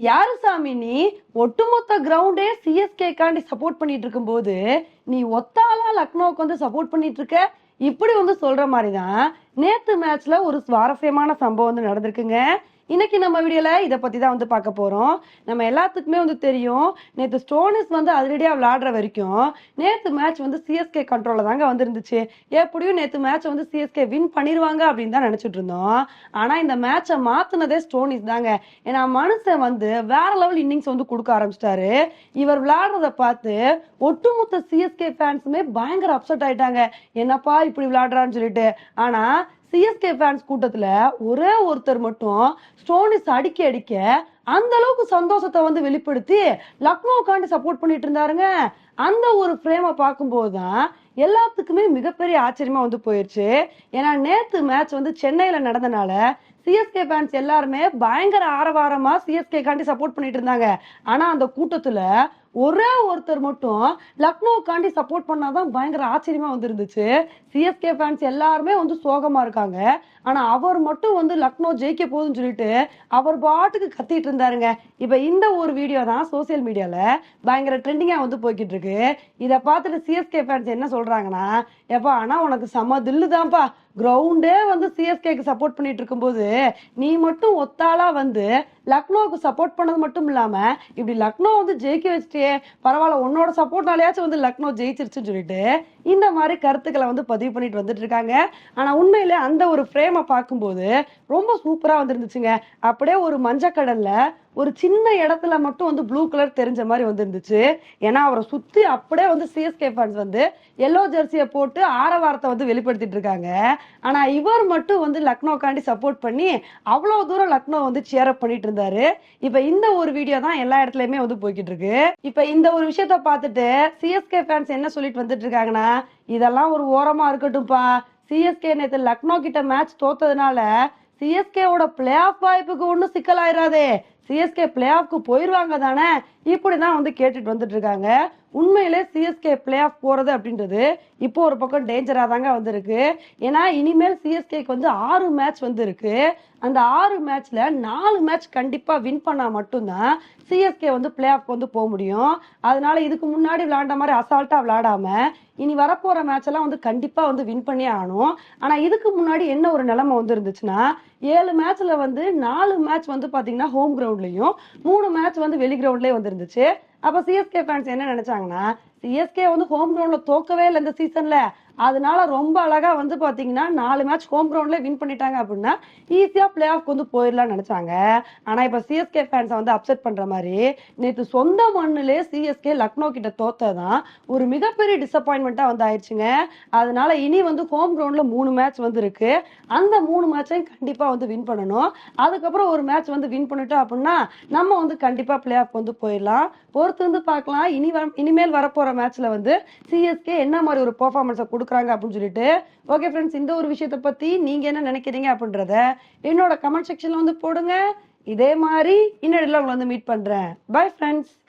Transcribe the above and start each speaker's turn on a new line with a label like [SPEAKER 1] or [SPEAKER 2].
[SPEAKER 1] யாரு சாமி நீ? ஒட்டுமொத்த கிரவுண்டே சிஎஸ்கே காண்டி சப்போர்ட் பண்ணிட்டு இருக்கும்போது நீ ஒத்தாளா லக்னோவுக்கு வந்து சப்போர்ட் பண்ணிட்டு இருக்க? இப்படி வந்து சொல்ற மாதிரி தான் நேத்து மேட்ச்ல ஒரு சுவாரஸ்யமான சம்பவம் வந்து நடந்திருக்குங்க. இன்னைக்கு நம்ம வீடியோல இதை பத்தி தான் வந்து பார்க்க போறோம். நம்ம எல்லாத்துக்குமே வந்து தெரியும். நேற்று ஸ்டோனிஸ் வந்து அதிரடியா விளையாடுற வரைக்கும் நேற்று மேட்ச் வந்து சிஎஸ்கே கண்ட்ரோல தாங்க வந்துருந்துச்சு. எப்படியும் நேற்று மேட்ச் வந்து சிஎஸ்கே வின் பண்ணிருவாங்க அப்படின்னு தான் நினைச்சிட்டு இருந்தோம். ஆனா இந்த மேட்சை மாத்தினதே ஸ்டோனிஸ் தாங்க. ஏன்னா மனுஷன் வந்து வேற லெவல் இன்னிங்ஸ் வந்து கொடுக்க ஆரம்பிச்சிட்டாரு. இவர் விளையாடுறத பார்த்து ஒட்டுமொத்த சிஎஸ்கே ஃபேன்ஸுமே பயங்கர அப்செட் ஆயிட்டாங்க. என்னப்பா இப்படி விளையாடுறான்னு சொல்லிட்டு. ஆனா சிஎஸ்கே ஃபேன்ஸ் கூட்டத்துல ஒரே ஒருத்தர் மட்டும் ஸ்டோனிஸ் அடிக்க அடிக்க அந்த அளவுக்கு சந்தோஷத்தை வந்து வெளிப்படுத்தி லக்னோவுக்காண்டி சப்போர்ட் பண்ணிட்டு இருந்தாருங்க. அந்த ஒரு ஃப்ரேமை பார்க்கும்போது தான் எல்லாத்துக்குமே மிகப்பெரிய ஆச்சரியமா வந்து போயிடுச்சு ஏன்னா நேத்து மேட்ச் வந்து சென்னையில நடந்தனால சிஎஸ்கே ஃபேன்ஸ் எல்லாருமே பயங்கர ஆரவாரமா சிஎஸ்கே காண்டி சப்போர்ட் பண்ணிட்டு இருந்தாங்க. ஆனா அந்த கூட்டத்துல ஒரே ஒருத்தர் மட்டும் லக்னோவுக்காண்டி சப்போர்ட் பண்ணாதான் பயங்கர ஆச்சரியமா வந்துருந்துச்சு. சிஎஸ்கே ஃபேன்ஸ் எல்லாருமே வந்து சோகமா இருக்காங்க. ஆனா அவர் மட்டும் வந்து லக்னோ ஜெயிக்க போகுதுன்னு சொல்லிட்டு அவர் பாட்டுக்கு கத்திட்டு இருந்தாருங்க. இப்ப இந்த ஒரு வீடியோ தான் சோசியல் மீடியால பயங்கர ட்ரெண்டிங்கா வந்து போய்கிட்டு இருக்கு இதை பார்த்துட்டு சிஎஸ்கே ஃபேன்ஸ் என்ன சொல்றாங்கன்னா எப்பா ஆனா உனக்கு செம தில்லு தான்ப்பா. கிரவுண்டே வந்து சிஎஸ்கேக்கு சப்போர்ட் பண்ணிட்டு இருக்கும்போது நீ மட்டும் ஒத்தாளா வந்து லக்னோவுக்கு சப்போர்ட் பண்ணது மட்டும் இல்லாம இப்படி லக்னோ வந்து ஜெயிக்க வச்சுட்டே பரவாயில்ல உன்னோட சப்போர்ட்னாலேயாச்சும் வந்து லக்னோ ஜெயிச்சிருச்சுன்னு சொல்லிட்டு இந்த மாதிரி கருத்துக்களை வந்து பதிவு பண்ணிட்டு வந்துட்டு இருக்காங்க. ஆனா உண்மையில அந்த ஒரு ஃப்ரேமை பார்க்கும்போது ரொம்ப சூப்பரா வந்துருந்துச்சுங்க. அப்படியே ஒரு மஞ்சக்கடல்ல ஒரு சின்ன இடத்துல மட்டும் வந்து ப்ளூ கலர் தெரிஞ்ச மாதிரி வந்துருந்துச்சு. ஏன்னா அவரை சுத்தி அப்படியே வந்து சிஎஸ்கே ஃபேன்ஸ் வந்து எல்லோ ஜெர்சியை போட்டு ஆரவாரத்தை வந்து வெளிப்படுத்திட்டு இருக்காங்க. ஆனா இவர் மட்டும் வந்து லக்னோக்காண்டி சப்போர்ட் பண்ணி அவ்வளோ தூரம் லக்னோ வந்து சேர் அப் பண்ணிட்டு இருந்தாரு. இப்ப இந்த ஒரு வீடியோ தான் எல்லா இடத்துலயுமே வந்து போய்கிட்டு இருக்கு. இப்ப இந்த ஒரு விஷயத்த பார்த்துட்டு சிஎஸ்கே ஃபேன்ஸ் என்ன சொல்லிட்டு வந்துட்டு இருக்காங்கன்னா இதெல்லாம் ஒரு ஓரமா இருக்கட்டும்ப்பா. சிஎஸ்கே நேற்று லக்னோ கிட்ட மேட்ச் தோத்ததுனால சிஎஸ்கேவோட பிளே ஆஃப் வாய்ப்புக்கு ஒன்றும் சிக்கலாயிராதே. சிஎஸ்கே பிளே ஆஃப்க்கு போயிடுவாங்க தானே? இப்படிதான் வந்து கேட்டுட்டு வந்துட்டு இருக்காங்க. உண்மையிலே சிஎஸ்கே பிளே ஆஃப் போறது அப்படின்றது இப்போ ஒரு பக்கம் டேஞ்சரா தாங்க வந்திருக்கு. ஏன்னா இனிமேல் சிஎஸ்கேக்கு வந்து ஆறு மேட்ச் வந்து இருக்கு அந்த ஆறு மேட்ச்ல நாலு மேட்ச் கண்டிப்பா வின் பண்ணா மட்டும்தான் சிஎஸ்கே வந்து பிளே ஆஃப் வந்து போக முடியும். அதனால இதுக்கு முன்னாடி விளையாண்ட மாதிரி அசால்ட்டா விளையாடாம இனி வரப்போற மேட்ச் எல்லாம் வந்து கண்டிப்பா வந்து வின் பண்ணியே ஆகணும். ஆனா இதுக்கு முன்னாடி என்ன ஒரு நிலைமை வந்து இருந்துச்சுன்னா ஏழு மேட்ச்ல வந்து நாலு மேட்ச் வந்து பாத்தீங்கன்னா ஹோம் கிரவுண்ட்லையும் மூணு மேட்ச் வந்து வெளி கிரவுண்ட்லேயே வந்து இருந்துச்சு அப்ப சிஎஸ்கே ஃபேன்ஸ் என்ன நினைச்சாங்கன்னா சிஎஸ்கே வந்து ஹோம் கிரவுண்ட்ல தோக்கவே இல்லை இந்த சீசன்ல அதனால ரொம்ப அழகா வந்து பாத்தீங்கன்னா நாலு மேட்ச் ஹோம் கிரவுண்ட்ல வின் பண்ணிட்டாங்க அப்படின்னா ஈஸியா பிளே ஆஃப் வந்து போயிடலாம்னு நினைச்சாங்க. ஆனா இப்ப சிஎஸ்கே ஃபேன்ஸை வந்து அப்செட் பண்ற மாதிரி நேற்று சொந்த மண்ணிலே சிஎஸ்கே லக்னோ கிட்ட தோத்ததான் ஒரு மிகப்பெரிய டிசப்பாயின்மெண்டா வந்து ஆயிடுச்சுங்க. அதனால இனி வந்து ஹோம் கிரவுண்ட்ல மூணு மேட்ச் வந்து இருக்கு. அந்த மூணு மேட்சையும் கண்டிப்பா வந்து வின் பண்ணணும். அதுக்கப்புறம் ஒரு மேட்ச் வந்து வின் பண்ணிட்டோம் அப்படின்னா நம்ம வந்து கண்டிப்பா பிளே ஆஃப் வந்து போயிடலாம். பொறுத்து வந்து பார்க்கலாம். இனி வர இனிமேல் வரப்போற மேட்ச்ல வந்து சிஎஸ்கே என்ன மாதிரி ஒரு பெர்ஃபார்மன்ஸை கொடுக்குறாங்க அப்படின்னு சொல்லிட்டு ஓகே ஃப்ரெண்ட்ஸ் இந்த ஒரு விஷயத்தை பத்தி நீங்க என்ன நினைக்கிறீங்க அப்படின்றத என்னோட கமெண்ட் செக்ஷன்ல வந்து போடுங்க. இதே மாதிரி இன்னொரு உங்களை வந்து மீட் பண்றேன். Bye friends